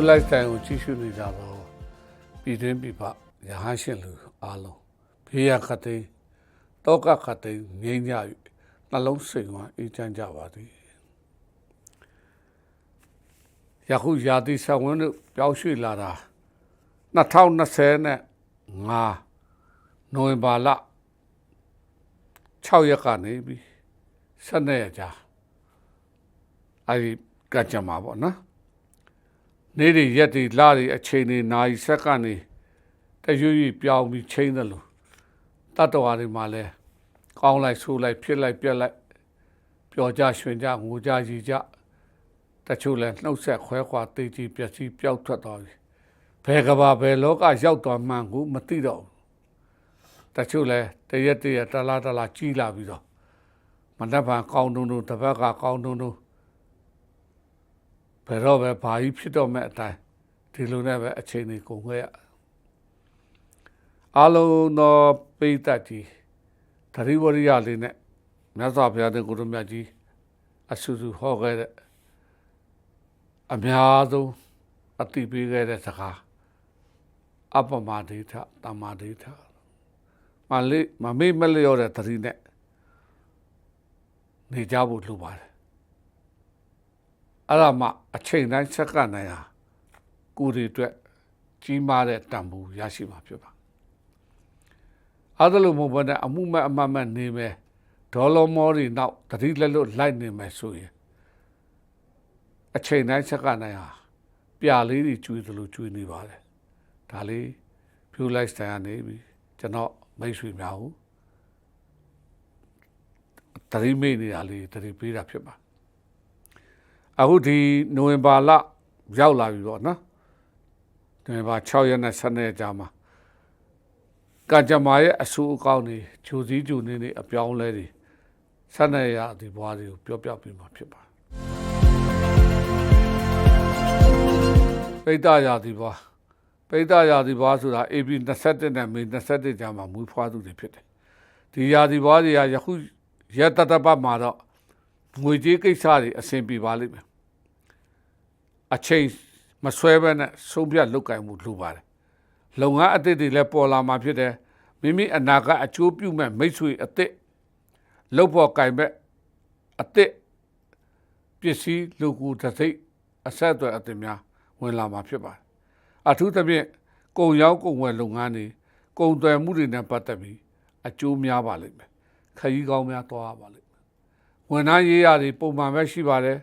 ရိုးလိုက်တိုင်ကိုကြည့်ရှုနေကြတော့ပြည်တွင်းပြည်ပရဟန်းရှင်လူအားလုံးဘေးရခတ်သိမ်းတောကခတ်သိမ်းငြိမ်းကြ၍နှလုံးစိမ်ဝမ်းအေးချမ်းကြပါသည်ယခုရာသီဆက်ဝန်းတို့ပြောင်းရွှေ့လာတာ2020နဲ့5နိုဝင်ဘာလ6ရက်ကနေပြီး12ရက်ကြာအဲဒီကကြမှာပေါ့နော် နေ့တွေရက်တွေလတွေအချိန်တွေနာရီစက္ကန့်တွေတရွေ့ရွေ့ပြောင်းပြီးချိန်တယ်လို့တတ္တဝါတွေမှာလဲကောင်းလိုက်ဆိုးလိုက်ဖြစ်လိုက်ပြက်လိုက်ပျော်ကြရွှင်ကြငိုကြရည်ကြတချို့လဲနှုတ်ဆက်ခွဲခွာတေးကြီးပျက်စီးပျောက်ထွက်သွားပြီဘယ်ကဘာဘယ်လောကရောက်သွားမှန်းကိုမသိတော့ဘူးတချို့လဲတရက်တရက်တလားတလားကြီးလာပြီးတော့မနှက်ဖန်ကောင်းတုံတုံတစ်ဘက်ကကောင်းတုံတုံ ဘယ်တော့ပဲဘာကြီးဖြစ်တော့မဲ့အတိုင်းဒီလိုနဲ့ပဲအချိန်တွေကုန်ခဲ့ရအလုံးသောပိဋကတ်ကြီးသတိဝရိယလေးနဲ့မြတ်စွာဘုရားတဲ့ကိုရမြတ်ကြီးအဆူဆူဟောခဲ့တဲ့အများဆုံးအတိပေးခဲ့တဲ့စကားအပမဒိဋ္ဌတမ္မာဒိဋ္ဌမလေးမမေ့မလျော့တဲ့သတိနဲ့နေကြဖို့လိုပါတယ် အဲ့ဒါမှအချိန်တိုင်းစက္ကန့်တိုင်းဟာကိုယ်တွေအတွက်ကြီးမားတဲ့တန်ဖိုးရရှိမှာဖြစ်ပါအဲ့ဒါလို့မဟုတ်ဘဲနဲ့အမှုမဲ့အမှတ်မဲ့နေမယ်ဒေါ်လာမောတွေနောက်တတိလက်လွတ်လိုက်နေမယ်ဆိုရင်အချိန်တိုင်းစက္ကန့်တိုင်းဟာပြာလေးတွေကျွေးသလိုကျွေးနေပါတယ်ဒါလေးဖြူလိုက်စတိုင်ကနေပြီကျွန်တော်မိတ်ဆွေများဟုတတိမိတ်နေတာလေးတတိပေးတာဖြစ်ပါ အခုဒီနိုဝင်ဘာလရောက်လာပြီပေါ့နော်နိုဝင်ဘာ6ရက်နဲ့7ရက်ကြာမှာကကြမ္မာရဲ့အဆူအကောင်းတွေဂျိုစည်းဂျိုနေနေအပြောင်းလဲတွေ7ရက်ရဒီဘွားတွေကိုပြောပြပြမှာဖြစ်ပါပိဋကရာဒီဘွားပိဋကရာဒီဘွားဆိုတာ AB 27နဲ့မေ27ကြာမှာမူဖွားသူတွေဖြစ်တယ်ဒီရာဒီဘွားတွေကယခုရက်တတပတ်မှာတော့ငွေကြေးကိစ္စတွေအဆင်ပြေပါလိမ့်မယ် အချိန်မဆွဲဘဲနဲ့ဆုံးဖြတ်လုပ်ကင်မှုလိုပါတယ်လုပ်ငန်းအသစ်တွေလည်းပေါ်လာမှာဖြစ်တယ်မိမိအနာဂတ်အကျိုးပြုမဲ့မိတ်ဆွေအသစ်လုပ်ဖို့ကင်မဲ့အသစ်ပစ္စည်းလူကူတစ်စိတ်အဆက်အသွယ်အသစ်များဝင်လာမှာဖြစ်ပါတယ်အထူးသဖြင့်ကုန်ရောက်ကုန်ဝယ်လုပ်ငန်းတွေကုန်သွယ်မှုတွေနဲ့ပတ်သက်ပြီးအကျိုးများပါလိမ့်မယ်ခရီးကောင်းများသွားရပါလိမ့်မယ်ဝန်ထမ်းရေးရာတွေပုံမှန်ပဲရှိပါတယ်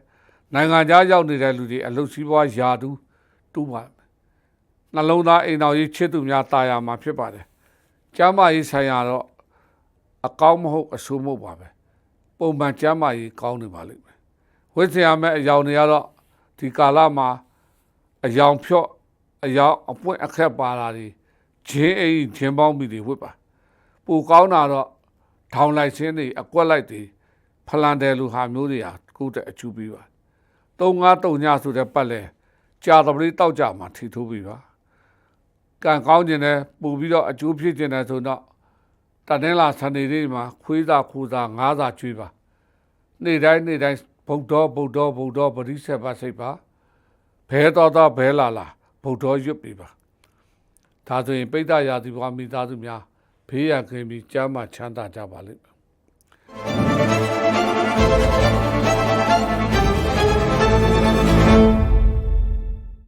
နိုင်ငံခြားရောက်နေတဲ့လူတွေအလုတ်စည်းပွားယာတူးတူးပါနှလုံးသားအိမ်တော်ကြီးချစ်သူများတာယာမှာဖြစ်ပါတယ်ကျမ်းမာရေးဆိုင်ရာတော့အကောင်းမဟုတ်အဆိုးမဟုတ်ပါပဲပုံမှန်ကျမ်းမာရေးကောင်းနေပါလိမ့်မယ်ဝိဇ္ဇာမဲ့အယောင်တွေကတော့ဒီကာလမှာအယောင်ဖြော့အယောင်အပွင့်အခက်ပါတာတွေဂျင်းအိမ်ဂျင်းပေါင်းမိတွေဝစ်ပါပူကောင်းတာတော့ထောင်လိုက်ခြင်းတွေအကွက်လိုက်တွေဖလန်တယ်လူဟာမျိုးတွေဟာကိုယ့်တဲ့အချူပြီးပါ 3539ညဆိုတဲ့ပတ်လဲကြာတပတိတောက်ကြမှာထီထိုးပြီပါကံကောင်းခြင်းနဲ့ပူပြီးတော့အကျိုးဖြစ်ခြင်းနဲ့ဆိုတော့တန်တင်းလာဆန်နေလေးမှာခွေးသာခူသာငါးသာကျွေးပါနေ့တိုင်းနေ့တိုင်းဗုဒ္ဓဗုဒ္ဓဗုဒ္ဓပရိစ္ဆေပါစိတ်ပါဘဲတော်တော်ဘဲလာလာဗုဒ္ဓရွတ်ပြီပါဒါဆိုရင်ပိဋကရာသီဘွားမိသားစုများဘေးရန်ခင်ပြီးကျမ်းမာချမ်းသာကြပါလိမ့်မယ်